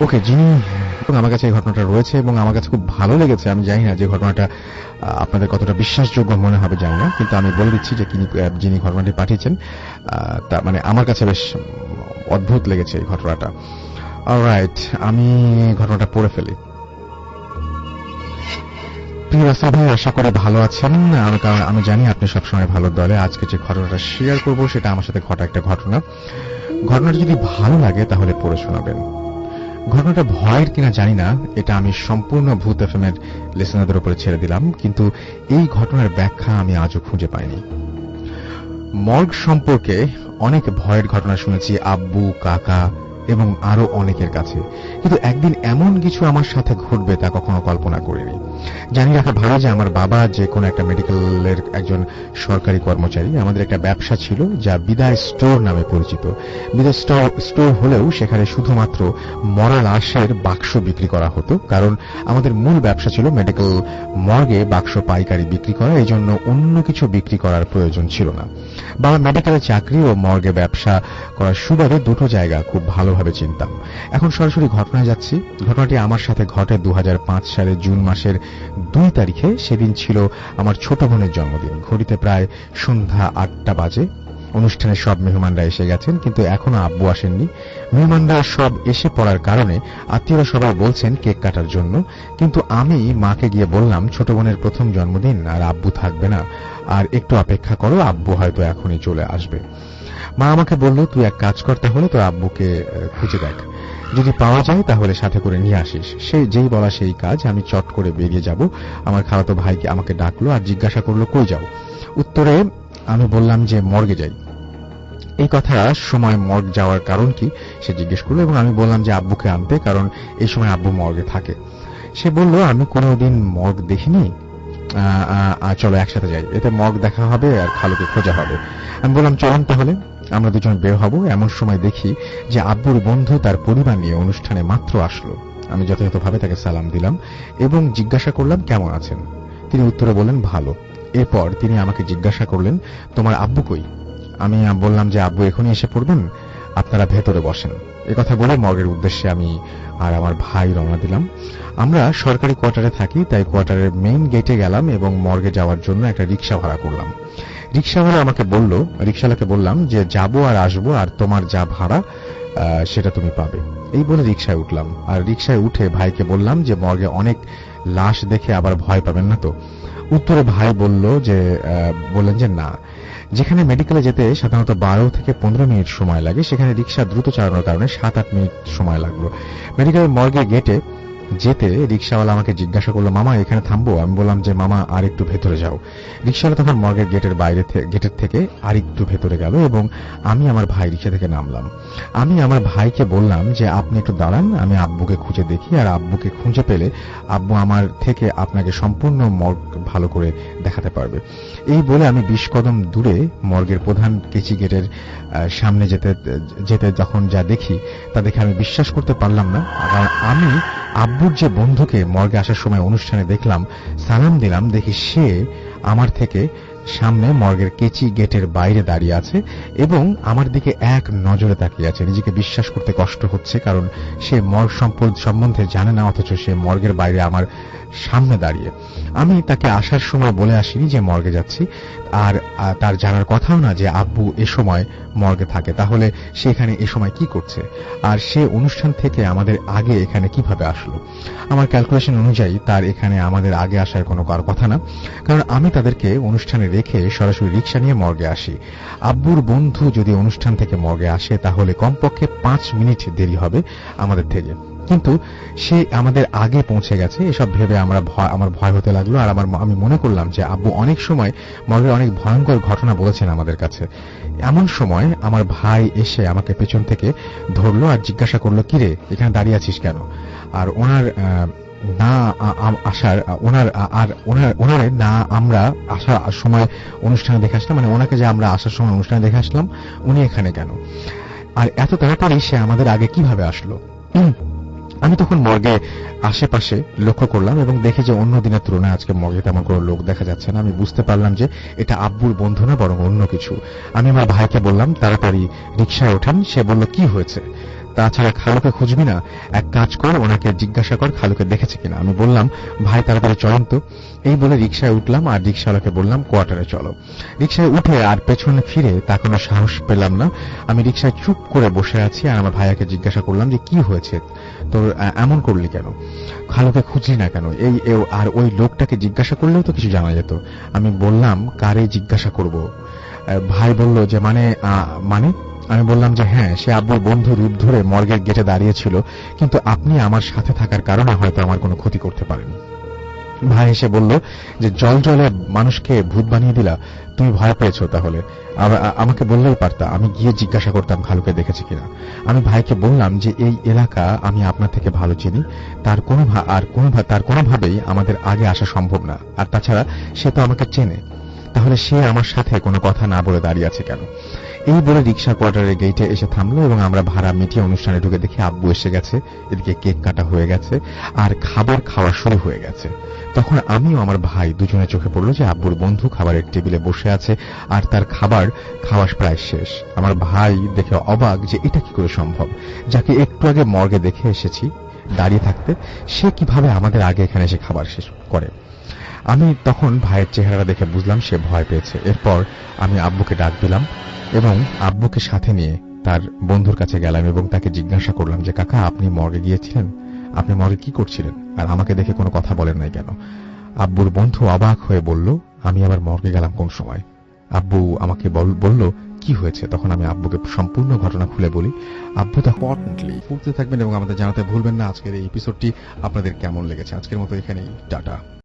ওকে, যিনি আমার কাছে এই ঘটনাটা রয়েছে এবং আমার কাছে খুব ভালো লেগেছে। আমি জানি না যে ঘটনাটা আপনাদের কতটা বিশ্বাসযোগ্য মনে হবে, জানি না। কিন্তু আমি বলে দিচ্ছি যে যিনি ঘটনাটি পাঠিয়েছেন তা মানে আমার কাছে বেশ অদ্ভুত লেগেছে এই ঘটনাটা। রাইট আমি ঘটনাটা পড়ে ফেলি। প্রিয় রাসেল ভাই, আশা করি ভালো আছেন। আমি কারণ, আমি জানি আপনি সবসময় ভালো দলে। আজকে যে ঘটনাটা শেয়ার করব, সেটা আমার সাথে ঘটা একটা ঘটনা। ঘটনাটা যদি ভালো লাগে, তাহলে পড়ে শোনাবেন। ঘটনাটা ভয়ের কিনা জানি না, এটা আমি সম্পূর্ণ ভূত এফএম এর লেসনাদের উপরে ছেড়ে দিলাম, কিন্তু এই ঘটনার ব্যাখ্যা আমি আজও খুঁজে পাইনি। মর্গ সম্পর্কে অনেক ভয়ের ঘটনা শুনেছি, আব্বু, কাকা এবং আরও অনেকের কাছে। কিন্তু একদিন এমন কিছু আমার সাথে ঘটবে তা কখনো কল্পনা করিনি। জানি রাখা ভালো যে আমার বাবা যে কোনো একটা মেডিকেলের একজন সরকারি কর্মচারী, আমাদের একটা ব্যবসা ছিল যা বিদায় স্টোর নামে পরিচিত। বিদায় স্টোর হলেও সেখানে শুধুমাত্র মরা লাশের বাক্স বিক্রি করা হতো, কারণ আমাদের মূল ব্যবসা ছিল মেডিকেল মর্গে বাক্স পাইকারি বিক্রি করা এই জন্য অন্য কিছু বিক্রি করার প্রয়োজন ছিল না। বাবা মেডিকেলে চাকরি ও মর্গে ব্যবসা করার সুবাদে দুটো জায়গা খুব ভালোভাবে চিনতাম। এখন সরাসরি ঘটনায় যাচ্ছি। ঘটনাটি আমার সাথে ঘটে দু সালের জুন মাসের দুই তারিখে। সেদিন ছিল আমার ছোট বোনের জন্মদিন। ঘড়িতে প্রায় সন্ধ্যা আটটা বাজে। অনুষ্ঠানে সব মেহমানরা এসে গেছেন, কিন্তু এখনও আব্বু আসেননি। মেহমানরা সব এসে পড়ার কারণে আত্মীয়রা সবাই বলছেন কেক কাটার জন্য। কিন্তু আমি মাকে গিয়ে বললাম, ছোট বোনের প্রথম জন্মদিন, আর আব্বু থাকবে না। আর একটু অপেক্ষা করো, আব্বু হয়তো এখনই চলে আসবে। মা আমাকে বলল, তুই এক কাজ করতে হলে তোর আব্বুকে খুঁজে দেখ। যদি পাওয়া যায় তাহলে সাথে করে নিয়ে আসিস। সেই যেই বলা সেই কাজ, আমি চট করে বেরিয়ে যাব। আমার খালাতো ভাইকে আমাকে ডাকলো আর জিজ্ঞাসা করল, কই যাও? উত্তরে আমি বললাম যে, মর্গে যাই। এই কথা সময় মর্গ যাওয়ার কারণ কি, সে জিজ্ঞেস করল এবং আমি বললাম যে, আব্বুকে আনতে, কারণ এই সময় আব্বু মর্গে থাকে। সে বলল, আমি কোনোদিন মর্গ দেখিনি। চলো একসাথে যাই। এতে মগ দেখা হবে আর খালুকে খোঁজা হবে। আমি বললাম, চলুন তাহলে। আমরা দুজন বের হব, এমন সময় দেখি যে আব্বুর বন্ধু তার পরিবার নিয়ে অনুষ্ঠানে মাত্র আসলো। আমি যথাযথভাবে তাকে সালাম দিলাম এবং জিজ্ঞাসা করলাম, কেমন আছেন? তিনি উত্তরে বললেন, ভালো। এরপর তিনি আমাকে জিজ্ঞাসা করলেন, তোমার আব্বু কই? আমি বললাম যে, আব্বু এখনই এসে পড়বেন, আপনারা ভেতরে বসেন। কথা বলে মর্গের উদ্দেশ্যে আমি আর আমার ভাই রওনা দিলাম। আমরা সরকারি কোয়ার্টারে থাকি, তাই কোয়ার্টারের মেইন গেটে গেলাম এবং মর্গে যাওয়ার জন্য একটা রিক্সা ভাড়া করলাম। রিক্সাওয়ালা আমাকে বলল রিক্সাওয়ালাকে বললাম যে, যাব আর আসব আর তোমার যা ভাড়া সেটা তুমি পাবে। এই বলে রিক্সায় উঠলাম। আর রিক্সায় উঠে ভাইকে বললাম যে, মর্গে অনেক লাশ দেখে আবার ভয় পাবেন না তো? উত্তরে ভাই বলল যে বললেন যে, না। যেখানে মেডিকেলে যেতে সাধারণত বারো থেকে পনেরো মিনিট সময় লাগে, সেখানে রিক্সা দ্রুত চালানোর কারণে সাত আট মিনিট সময় লাগল। মেডিকেলের মর্গে গেটে যেতে রিক্সাওয়ালা আমাকে জিজ্ঞাসা করল, মামা, এখানে থামবো? আমি বললাম যে, মামা আর একটু ভেতরে যাও। রিক্সাওয়ালা তখন মর্গের গেটের বাইরে গেটের থেকে আর একটু ভেতরে গেল এবং আমি আমার ভাই রিক্সা থেকে নামলাম। আমি আমার ভাইকে বললাম যে, আপনি একটু দাঁড়ান, আমি আব্বুকে খুঁজে দেখি আর আব্বুকে খুঁজে পেলে আব্বু আমার থেকে আপনাকে সম্পূর্ণ মর্গ ভালো করে দেখাতে পারবে। এই বলে আমি বিশ কদম দূরে মর্গের প্রধান কেচি গেটের সামনে যেতে যেতে যখন যা দেখি, তা দেখে আমি বিশ্বাস করতে পারলাম না। কারণ আমি আব্বুর যে বন্ধুকে মর্গে আসার সময় অনুষ্ঠানে দেখলাম সালাম দিলাম দেখি সে আমার থেকে সামনে মর্গের কেচি গেটের বাইরে দাঁড়িয়ে আছে এবং আমার দিকে এক নজরে তাকিয়ে আছে। নিজেকে বিশ্বাস করতে কষ্ট হচ্ছে কারণ সে মর্গ সম্পদ সম্বন্ধে জানে না, অথচ সে মর্গের বাইরে আমার সামনে দাঁড়িয়ে। আমি তাকে আসার সময় বলে আসিনি যে মর্গে যাচ্ছি, আর তার জানার কথাও না যে আব্বু এ সময় মর্গে থাকে। তাহলে সে এখানে এ সময় কি করছে? আর সে অনুষ্ঠান থেকে আমাদের আগে এখানে কীভাবে আসলো? আমার ক্যালকুলেশন অনুযায়ী তার এখানে আমাদের আগে আসার কোনো কথা না। কারণ আমি তাদেরকে অনুষ্ঠানে রেখে সরাসরি রিক্সা নিয়ে মর্গে আসি। আব্বুর বন্ধু যদি অনুষ্ঠান থেকে মর্গে আসে, তাহলে কমপক্ষে পাঁচ মিনিট দেরি হবে আমাদের থেকে। কিন্তু সে আমাদের আগে পৌঁছে গেছে, এসব ভেবে আমরা ভয় আমার ভয় হতে লাগল। আর আমার আমি মনে করলাম যে আব্বু অনেক সময় মর্গের অনেক ভয়ঙ্কর ঘটনা বলেছেন আমাদের কাছে। এমন সময় আমার ভাই এসে আমাকে পেছন থেকে ধরলো আর জিজ্ঞাসা করল, কিরে, এখানে দাঁড়িয়ে আছিস কেন? আর ওনার না আসার ওনার আর ওনার, ওনারে না আমরা আসার সময় অনুষ্ঠানে দেখে আসলাম মানে ওনাকে যে আমরা আসার সময় অনুষ্ঠানে দেখে আসলাম, উনি এখানে কেন? আর এত তাড়াতাড়ি সে আমাদের আগে কীভাবে আসলো? আমি তখন মর্গে আশেপাশে লক্ষ্য করলাম এবং দেখি যে অন্য দিনের তুলনায় আজকে মর্গে তেমন কোনো লোক দেখা যাচ্ছে না। আমি বুঝতে পারলাম যে এটা আব্বুর বন্ধু না, বরং অন্য কিছু। আমি আমার ভাইকে বললাম, তাড়াতাড়ি রিক্সায় ওঠেন। সে বলল, কি হয়েছে? তাছাড়া খালুকে খুঁজবি না। এক কাজ কর, ওনাকে জিজ্ঞাসা কর, খালুকে দেখেছে কিনা। আমি বললাম, ভাই, তাড়াতাড়ি চলেন তো। এই বলে রিক্সায় উঠলাম আর রিক্সাওয়ালাকে বললাম, কোয়ার্টারে চলো। রিক্সায় উঠে আর পেছনে ফিরে তা কোনো সাহস পেলাম না। আমি রিক্সায় চুপ করে বসে আছি আর আমার ভাইয়াকে জিজ্ঞাসা করলাম যে, কি হয়েছে? তোর এমন করলি কেন? খালুকে খুঁজলি না কেন? এই আর ওই লোকটাকে জিজ্ঞাসা করলেও তো কিছু জানা যেত। আমি বললাম, কারে জিজ্ঞাসা করব? ভাই বলল যে মানে মানে? আমি বললাম যে হ্যাঁ সে আব্বুর বন্ধু রূপ ধরে মর্গের গেটে দাঁড়িয়েছিল, কিন্তু আপনি আমার সাথে থাকার কারণে হয়তো আমার কোনো ক্ষতি করতে পারেন ভাই এসে বলল যে, জল জলে মানুষকে ভূত বানিয়ে দিলা, তুমি ভয় পেয়েছ তাহলে। আমাকে বললেই পারতা, আমি গিয়ে জিজ্ঞাসা করতাম খালুকে দেখেছি কিনা। আমি ভাইকে বললাম যে, এই এলাকা আমি আপনার থেকে ভালো চিনি, তার কোনো আর কোনো তার কোনোভাবেই আমাদের আগে আসা সম্ভব না। আর তাছাড়া সে তো আমাকে চেনে, তাহলে সে আমার সাথে কোনো কথা না বলে দাঁড়িয়ে আছে কেন? এই বলে রিক্সা কোয়ার্টারের গেটে এসে থামলো এবং আমরা ভাড়া মিটিয়ে অনুষ্ঠানে ঢুকে দেখি আব্বু এসে গেছে। এদিকে কেক কাটা হয়ে গেছে আর খাবার খাওয়া শুরু হয়ে গেছে। তখন আমিও আমার ভাই দুজনে চোখে পড়ল যে আব্বুর বন্ধু খাবারের টেবিলে বসে আছে আর তার খাবার খাওয়া প্রায় শেষ। আমার ভাই দেখে অবাক যে এটা কি করে সম্ভব? যাকে একটু আগে মর্গে দেখে এসেছি। দাঁড়িয়ে থাকতে, সে কীভাবে আমাদের আগে এখানে এসে খাবার শেষ করে? আমি তখন ভাইয়ের চেহারা দেখে বুঝলাম সে ভয় পেয়েছে। এরপর আমি আব্বুকে ডাক দিলাম এবং আব্বুকে সাথে নিয়ে তার বন্ধুর কাছে গেলাম এবং তাকে জিজ্ঞাসা করলাম যে, কাকা, আপনি মর্গে গিয়েছিলেন? আপনি মর্গে কি করছিলেন? আর আমাকে দেখে কোনো কথা বলেন নাই কেন? আব্বুর বন্ধু অবাক হয়ে বলল, আমি আবার মর্গে গেলাম কোন সময়? আব্বু আমাকে বল- বলল কি হয়েছে? তখন আমি আব্বুকে সম্পূর্ণ ঘটনা খুলে বলি। আব্বু তা ইম্পর্টেন্টলি ফুলতে থাকবেন এবং আমাদের জানাতে ভুলবেন না। আজকের এই এপিসোডটি আপনাদের কেমন লেগেছে? আজকের মতো এখানেই। টাটা।